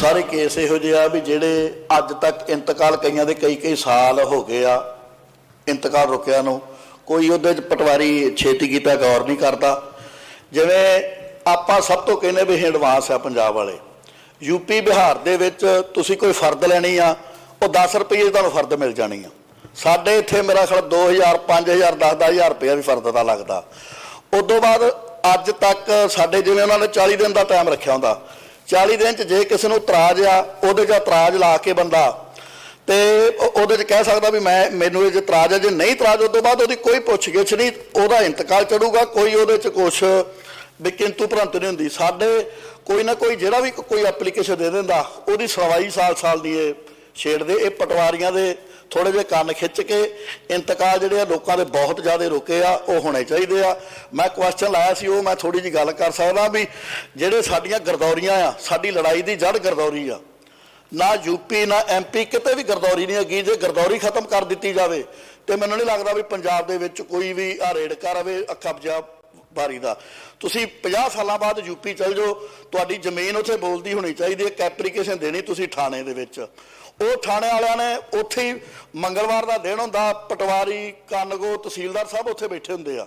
ਸਾਰੇ ਕੇਸ ਇਹੋ ਜਿਹੇ ਆ ਵੀ ਜਿਹੜੇ ਅੱਜ ਤੱਕ ਇੰਤਕਾਲ ਕਈਆਂ ਦੇ ਕਈ ਕਈ ਸਾਲ ਹੋ ਗਏ ਆ, ਇੰਤਕਾਲ ਰੁਕਿਆ ਨੂੰ। ਕੋਈ ਉਹਦੇ ਚ ਪਟਵਾਰੀ ਛੇਤੀ ਕੀਤਾ, ਗੌਰ ਨਹੀਂ ਕਰਦਾ। ਜਿਵੇਂ ਆਪਾਂ ਸਭ ਤੋਂ ਕਹਿੰਦੇ ਵੀ ਐਡਵਾਂਸ ਆ ਪੰਜਾਬ ਵਾਲੇ। ਯੂਪੀ ਬਿਹਾਰ ਦੇ ਵਿੱਚ ਤੁਸੀਂ ਕੋਈ ਫਰਦ ਲੈਣੀ ਆ, ਉਹ 10 ਰੁਪਏ ਤੁਹਾਨੂੰ ਫਰਦ ਮਿਲ ਜਾਣੀ ਆ। ਸਾਡੇ ਇੱਥੇ ਮੇਰਾ ਖਿਆਲ 2000 5000 10 10000 ਰੁਪਏ ਵੀ ਫਰਦ ਦਾ ਲੱਗਦਾ। ਉਦੋਂ ਬਾਅਦ ਅੱਜ ਤੱਕ ਸਾਡੇ ਜਿਵੇਂ ਉਹਨਾਂ ਨੇ 40 ਦਿਨ ਦਾ ਟਾਈਮ ਰੱਖਿਆ ਹੁੰਦਾ 40 ਦਿਨ ਚ ਜੇ ਕਿਸੇ ਨੂੰ ਇਤਰਾਜ਼ ਆ, ਉਹਦੇ 'ਚ ਇਤਰਾਜ਼ ਲਾ ਕੇ ਬੰਦਾ। ਤੇ ਉਹਦੇ 'ਚ ਕਹਿ ਸਕਦਾ ਵੀ ਮੈਂ, ਮੈਨੂੰ ਇਹ 'ਚ ਇਤਰਾਜ਼ ਹੈ ਜੇ ਨਹੀਂ ਇਤਰਾਜ਼, ਉਸ ਤੋਂ ਬਾਅਦ ਉਹਦੀ ਕੋਈ ਪੁੱਛਗਿੱਛ ਨਹੀਂ, ਉਹਦਾ ਇੰਤਕਾਲ ਚੜੂਗਾ, ਕੋਈ ਉਹਦੇ 'ਚ ਕੁਛ ਵੀ ਕਿੰਤੂ ਪ੍ਰੰਤੂ ਨਹੀਂ ਹੁੰਦੀ। ਸਾਡੇ ਕੋਈ ਨਾ ਕੋਈ, ਜਿਹੜਾ ਵੀ ਕੋਈ ਐਪਲੀਕੇਸ਼ਨ ਦੇ ਦਿੰਦਾ, ਉਹਦੀ ਸੁਣਵਾਈ ਸਾਲ ਸਾਲ ਦੀ ਇਹ ਛੇੜਦੇ, ਇਹ ਪਟਵਾਰੀਆਂ ਦੇ ਥੋੜੇ ਜਿਹੇ ਕੰਨ ਖਿੱਚ ਕੇ ਇੰਤਕਾਲ ਜਿਹੜੇ ਆ ਲੋਕਾਂ ਦੇ ਬਹੁਤ ਜ਼ਿਆਦਾ ਰੁਕੇ ਆ, ਉਹ ਹੋਣੇ ਚਾਹੀਦੇ ਆ। ਮੈਂ ਕੁਐਸਚਨ ਲਾਇਆ ਸੀ, ਉਹ ਮੈਂ ਥੋੜੀ ਜੀ ਗੱਲ ਕਰ ਸਕਦਾ ਵੀ ਜਿਹੜੇ ਸਾਡੀਆਂ ਗਰਦੌਰੀਆਂ ਆ, ਸਾਡੀ ਲੜਾਈ ਦੀ ਜੜ ਗਰਦੌਰੀ ਆ, ਨਾ ਯੂਪੀ ਨਾ ਐਮਪੀ ਕਿਤੇ ਵੀ ਗਰਦੌਰੀ ਨਹੀਂ ਹੈਗੀ, ਜੇ ਗਰਦੌਰੀ ਖਤਮ ਕਰ ਦਿੱਤੀ ਜਾਵੇ ਤੇ ਮੈਨੂੰ ਨਹੀਂ ਲੱਗਦਾ ਵੀ ਪੰਜਾਬ ਦੇ ਵਿੱਚ ਕੋਈ ਵੀ ਆ ਰੇੜਕਾ ਰਵੇ ਕਬਜ਼ਾ ਬਾਰੀ ਦਾ। ਤੁਸੀਂ 50 ਸਾਲਾਂ ਬਾਅਦ ਯੂਪੀ ਚਲ ਜਾਓ, ਤੁਹਾਡੀ ਜ਼ਮੀਨ ਉੱਥੇ ਬੋਲਦੀ ਹੋਣੀ ਚਾਹੀਦੀ ਹੈ ਐਪਲੀਕੇਸ਼ਨ ਦੇਣੀ ਤੁਸੀਂ ਥਾਣੇ ਦੇ ਵਿੱਚ। ਉਹ ਥਾਣੇ ਵਾਲਿਆਂ ਨੇ ਉੱਥੇ ਹੀ ਮੰਗਲਵਾਰ ਦਾ ਦਿਨ ਹੁੰਦਾ, ਪਟਵਾਰੀ, ਕਾਨਗੋ, ਤਹਿਸੀਲਦਾਰ ਸਭ ਉੱਥੇ ਬੈਠੇ ਹੁੰਦੇ ਆ।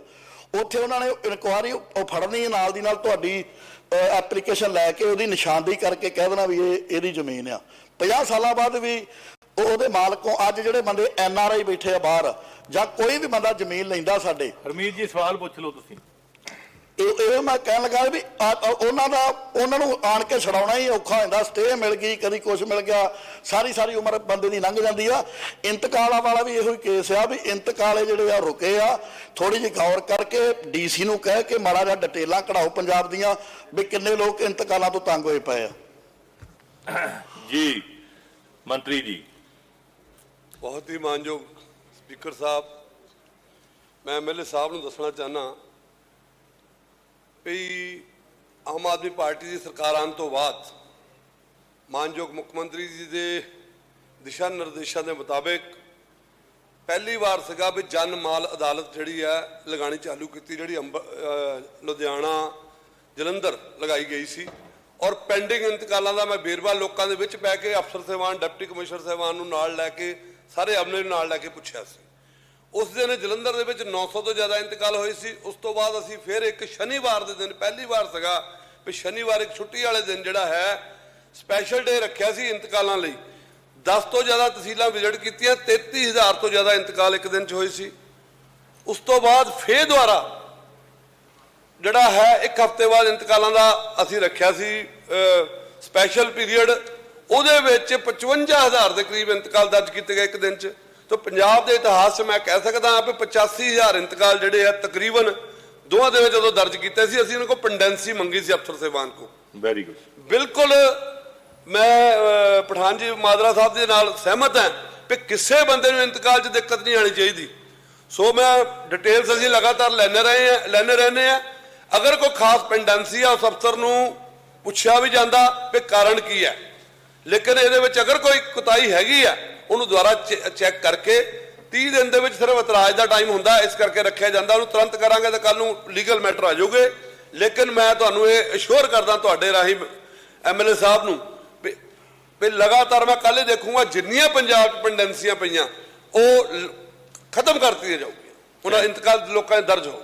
ਉੱਥੇ ਉਹਨਾਂ ਨੇ ਇਨਕੁਆਰੀ ਉਹ ਫੜਨੀ ਨਾਲ ਦੀ ਨਾਲ ਤੁਹਾਡੀ ਐਪਲੀਕੇਸ਼ਨ ਲੈ ਕੇ ਉਹਦੀ ਨਿਸ਼ਾਨਦੇਹੀ ਕਰਕੇ ਕਹਿ ਦੇਣਾ ਵੀ ਇਹ ਇਹਦੀ ਜ਼ਮੀਨ ਆ। 50 ਸਾਲਾਂ ਬਾਅਦ ਵੀ ਉਹਦੇ ਮਾਲਕੋਂ ਅੱਜ ਜਿਹੜੇ ਬੰਦੇ ਐਨ ਆਰ ਆਈ ਬੈਠੇ ਆ ਬਾਹਰ, ਜਾਂ ਕੋਈ ਵੀ ਬੰਦਾ ਜ਼ਮੀਨ ਲੈਂਦਾ ਸਾਡੇ। ਹਰਮੀਤ ਜੀ, ਸਵਾਲ ਪੁੱਛ ਲਓ ਤੁਸੀਂ। ਇਹ ਇਹ ਮੈਂ ਕਹਿਣ ਲੱਗਾ ਵੀ ਉਹਨਾਂ ਦਾ ਉਹਨਾਂ ਨੂੰ ਆਣ ਕੇ ਛਡਾਉਣਾ ਹੀ ਔਖਾ ਹੋ ਜਾਂਦਾ ਸਟੇ ਮਿਲ ਗਈ ਕਦੀ ਕੁਝ ਮਿਲ ਗਿਆ। ਸਾਰੀ ਸਾਰੀ ਉਮਰ ਬੰਦੇ ਦੀ ਲੰਘ ਜਾਂਦੀ ਆ। ਇੰਤਕਾਲਾਂ ਵਾਲਾ ਵੀ ਇਹੋ ਹੀ ਕੇਸ ਆ ਵੀ ਇੰਤਕਾਲੇ ਜਿਹੜੇ ਆ ਰੁਕੇ ਆ। ਥੋੜੀ ਜਿਹੀ ਗੌਰ ਕਰਕੇ ਡੀਸੀ ਨੂੰ ਕਹਿ ਕੇ ਮਾੜਾ ਜਿਹਾ ਡਿਟੇਲਾਂ ਕਢਾਓ ਪੰਜਾਬ ਦੀਆਂ ਵੀ ਕਿੰਨੇ ਲੋਕ ਇੰਤਕਾਲਾਂ ਤੋਂ ਤੰਗ ਹੋਏ ਪਏ ਆ। ਜੀ ਮੰਤਰੀ ਜੀ। ਬਹੁਤ ਹੀ ਮਾਨਯੋਗ ਸਪੀਕਰ ਸਾਹਿਬ ਮੈਂ ਐਮਐਲਏ ਸਾਹਿਬ ਨੂੰ ਦੱਸਣਾ ਚਾਹਨਾ ਵੀ ਆਮ ਆਦਮੀ ਪਾਰਟੀ ਦੀ ਸਰਕਾਰ ਆਉਣ ਤੋਂ ਬਾਅਦ ਮਾਨਯੋਗ ਮੁੱਖ ਮੰਤਰੀ ਜੀ ਦੇ ਦਿਸ਼ਾ ਨਿਰਦੇਸ਼ਾਂ ਦੇ ਮੁਤਾਬਿਕ ਪਹਿਲੀ ਵਾਰ ਸੀਗਾ ਵੀ ਜਨ ਮਾਲ ਅਦਾਲਤ ਜਿਹੜੀ ਹੈ ਲਗਾਣੀ ਚਾਲੂ ਕੀਤੀ, ਜਿਹੜੀ ਅੰਬ ਲੁਧਿਆਣਾ, ਜਲੰਧਰ ਲਗਾਈ ਗਈ ਸੀ ਔਰ ਪੈਂਡਿੰਗ ਇੰਤਕਾਲਾਂ ਦਾ ਮੈਂ ਬੇਰਵਾ ਲੋਕਾਂ ਦੇ ਵਿੱਚ ਪੈ ਕੇ ਅਫਸਰ ਸਹਿਬਾਨ, ਡਿਪਟੀ ਕਮਿਸ਼ਨਰ ਸਹਿਬਾਨ ਨੂੰ ਨਾਲ ਲੈ ਕੇ, ਸਾਰੇ ਅਮਲੇ ਨੂੰ ਨਾਲ ਲੈ ਕੇ ਪੁੱਛਿਆ ਸੀ। ਉਸ ਦਿਨ ਜਲੰਧਰ ਦੇ ਵਿੱਚ 900 ਤੋਂ ਜ਼ਿਆਦਾ ਇੰਤਕਾਲ ਹੋਏ ਸੀ। ਉਸ ਤੋਂ ਬਾਅਦ ਅਸੀਂ ਫਿਰ ਇੱਕ ਸ਼ਨੀਵਾਰ ਦੇ ਦਿਨ, ਪਹਿਲੀ ਵਾਰ ਸੀਗਾ ਵੀ ਸ਼ਨੀਵਾਰ ਇੱਕ ਛੁੱਟੀ ਵਾਲੇ ਦਿਨ ਜਿਹੜਾ ਹੈ ਸਪੈਸ਼ਲ ਡੇ ਰੱਖਿਆ ਸੀ ਇੰਤਕਾਲਾਂ ਲਈ। 10 ਤੋਂ ਜ਼ਿਆਦਾ ਤਹਿਸੀਲਾਂ ਵਿਜ਼ਿਟ ਕੀਤੀਆਂ 33000 ਤੋਂ ਜ਼ਿਆਦਾ ਇੰਤਕਾਲ ਇੱਕ ਦਿਨ 'ਚ ਹੋਏ ਸੀ। ਉਸ ਤੋਂ ਬਾਅਦ ਫੇਰ ਦੁਆਰਾ ਜਿਹੜਾ ਹੈ, ਇੱਕ ਹਫ਼ਤੇ ਬਾਅਦ ਇੰਤਕਾਲਾਂ ਦਾ ਅਸੀਂ ਰੱਖਿਆ ਸੀ ਸਪੈਸ਼ਲ ਪੀਰੀਅਡ ਉਹਦੇ ਵਿੱਚ 55000 ਦੇ ਕਰੀਬ ਇੰਤਕਾਲ ਦਰਜ ਕੀਤੇ ਗਏ ਇੱਕ ਦਿਨ 'ਚ। ਤਾਂ ਪੰਜਾਬ ਦੇ ਇਤਿਹਾਸ 'ਚ ਮੈਂ ਕਹਿ ਸਕਦਾ ਹਾਂ ਵੀ 85000 ਇੰਤਕਾਲ ਜਿਹੜੇ ਆ ਤਕਰੀਬਨ ਦੋਹਾਂ ਦੇ ਵਿੱਚ ਜਦੋਂ ਦਰਜ ਕੀਤੇ ਸੀ ਅਸੀਂ ਇਹਨਾਂ ਕੋਲ ਪੈਂਡੈਂਸੀ ਮੰਗੀ ਸੀ ਅਫਸਰ ਸਹਿਬਾਨ ਕੋ ਵੈਰੀ ਗੁੱਡ ਬਿਲਕੁਲ ਮੈਂ ਪਠਾਨ ਜੀ ਮਾਦਰਾ ਸਾਹਿਬ ਦੇ ਨਾਲ ਸਹਿਮਤ ਹਾਂ ਕਿ ਕਿਸੇ ਬੰਦੇ ਨੂੰ ਇੰਤਕਾਲ 'ਚ ਦਿੱਕਤ ਨਹੀਂ ਆਣੀ ਚਾਹੀਦੀ। ਸੋ ਮੈਂ ਡਿਟੇਲਸ ਅਸੀਂ ਲਗਾਤਾਰ ਲੈਣੇ ਰਹੇ ਹਾਂ ਲੈਣੇ ਰਹਿੰਦੇ ਆ ਅਗਰ ਕੋਈ ਖਾਸ ਪੈਂਡੈਂਸੀ ਆ ਉਸ ਅਫਸਰ ਨੂੰ ਪੁੱਛਿਆ ਵੀ ਜਾਂਦਾ ਕਿ ਕਾਰਨ ਕੀ ਹੈ। ਲੇਕਿਨ ਇਹਦੇ ਵਿੱਚ ਅਗਰ ਕੋਈ ਕੁਤਾਈ ਹੈਗੀ ਆ ਉਹਨੂੰ ਦੁਬਾਰਾ ਚੈੱਕ ਕਰਕੇ 30 ਦਿਨ ਦੇ ਵਿੱਚ ਸਿਰਫ ਇਤਰਾਜ਼ ਦਾ ਟਾਈਮ ਹੁੰਦਾ ਇਸ ਕਰਕੇ ਰੱਖਿਆ ਜਾਂਦਾ। ਉਹਨੂੰ ਤੁਰੰਤ ਕਰਾਂਗੇ ਤਾਂ ਕੱਲ ਨੂੰ ਲੀਗਲ ਮੈਟਰ ਆ ਜਾਊਗੇ। ਲੇਕਿਨ ਮੈਂ ਤੁਹਾਨੂੰ ਇਹ ਅਸ਼ੋਰ ਕਰਦਾ ਤੁਹਾਡੇ ਰਾਹੀਂ ਐਮਐਲਏ ਸਾਹਿਬ ਨੂੰ ਵੀ- ਵੀ ਲਗਾਤਾਰ ਮੈਂ ਕੱਲ੍ਹ ਹੀ ਦੇਖੂੰਗਾ ਜਿੰਨੀਆਂ ਪੰਜਾਬ 'ਚ ਪੈਂਡੈਂਸੀਆਂ ਪਈਆਂ ਉਹ ਖਤਮ ਕਰ ਦਿੱਤੀਆਂ ਜਾਊਗੀਆਂ। ਉਹਨਾਂ ਇੰਤਕਾਲ ਲੋਕਾਂ ਦੇ ਦਰਜ ਹੋ